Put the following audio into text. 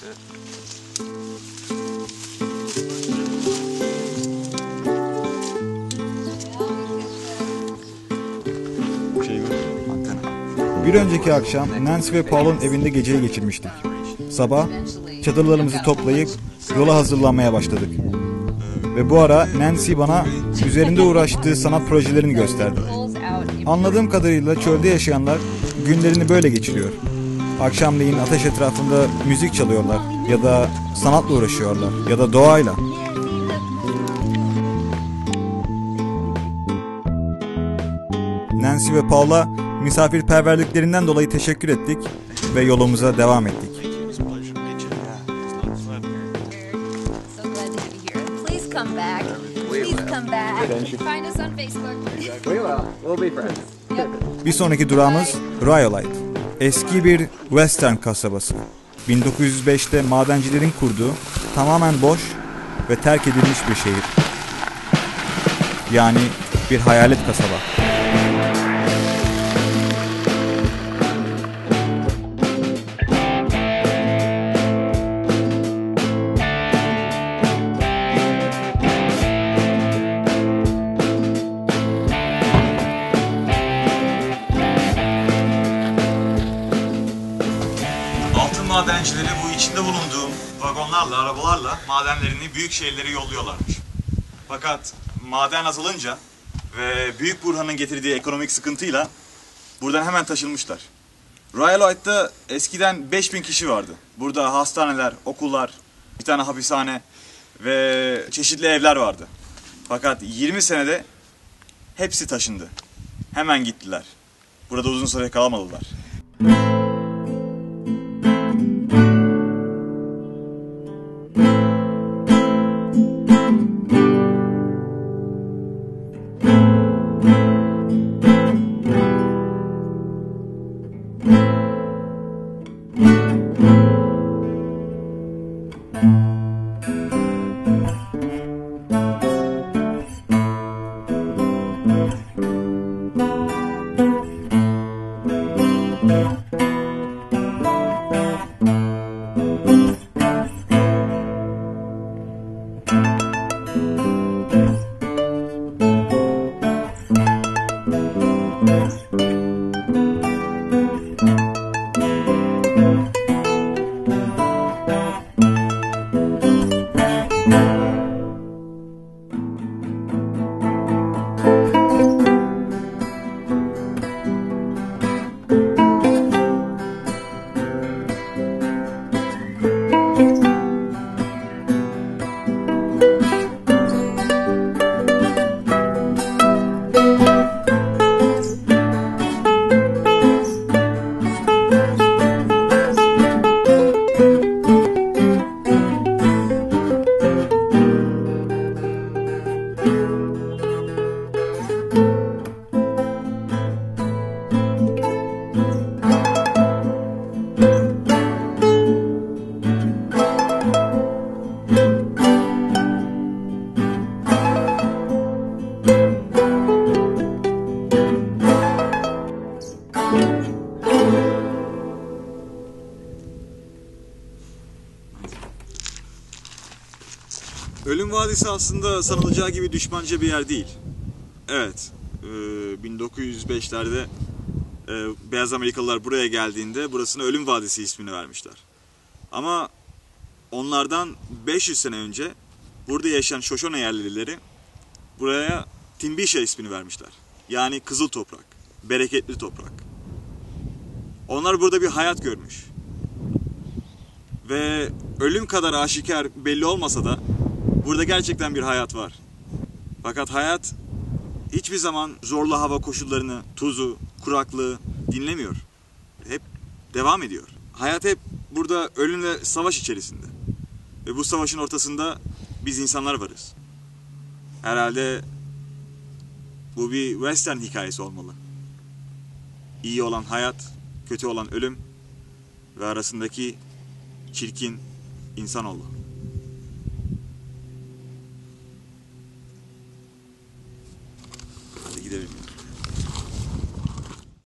Bir önceki akşam Nancy ve Paul'un evinde geceyi geçirmiştik. Sabah çadırlarımızı toplayıp yola hazırlanmaya başladık. Ve bu ara Nancy bana üzerinde uğraştığı sanat projelerini gösterdi. Anladığım kadarıyla çölde yaşayanlar günlerini böyle geçiriyor. Akşamleyin ateş etrafında müzik çalıyorlar ya da sanatla uğraşıyorlar ya da doğayla. Nancy ve Paul'a misafirperverliklerinden dolayı teşekkür ettik ve yolumuza devam ettik. Bir sonraki durağımız Rhyolite. Eski bir western kasabası. 1905'te madencilerin kurduğu tamamen boş ve terk edilmiş bir şehir. Yani bir hayalet kasaba. Altın madencileri bu içinde bulunduğum vagonlarla, arabalarla madenlerini büyük şehirlere yolluyorlarmış. Fakat maden azalınca ve Büyük Burhan'ın getirdiği ekonomik sıkıntıyla buradan hemen taşınmışlar. Rhyolite'da eskiden 5000 kişi vardı. Burada hastaneler, okullar, bir tane hapishane ve çeşitli evler vardı. Fakat 20 senede hepsi taşındı. Hemen gittiler. Burada uzun süre kalamadılar. Ölüm Vadisi aslında sanılacağı gibi düşmanca bir yer değil. Evet, e, 1905'lerde e, Beyaz Amerikalılar buraya geldiğinde burasına Ölüm Vadisi ismini vermişler. Ama onlardan 500 sene önce burada yaşayan Shoshone yerlileri buraya Timbisha ismini vermişler. Yani kızıl toprak, bereketli toprak. Onlar burada bir hayat görmüş. Ve ölüm kadar aşikar belli olmasa da burada gerçekten bir hayat var. Fakat hayat hiçbir zaman zorlu hava koşullarını, tuzu, kuraklığı dinlemiyor. Hep devam ediyor. Hayat hep burada ölümle savaş içerisinde. Ve bu savaşın ortasında biz insanlar varız. Herhalde bu bir western hikayesi olmalı. İyi olan hayat, kötü olan ölüm ve arasındaki çirkin insanoğlu. Hadi gidelim.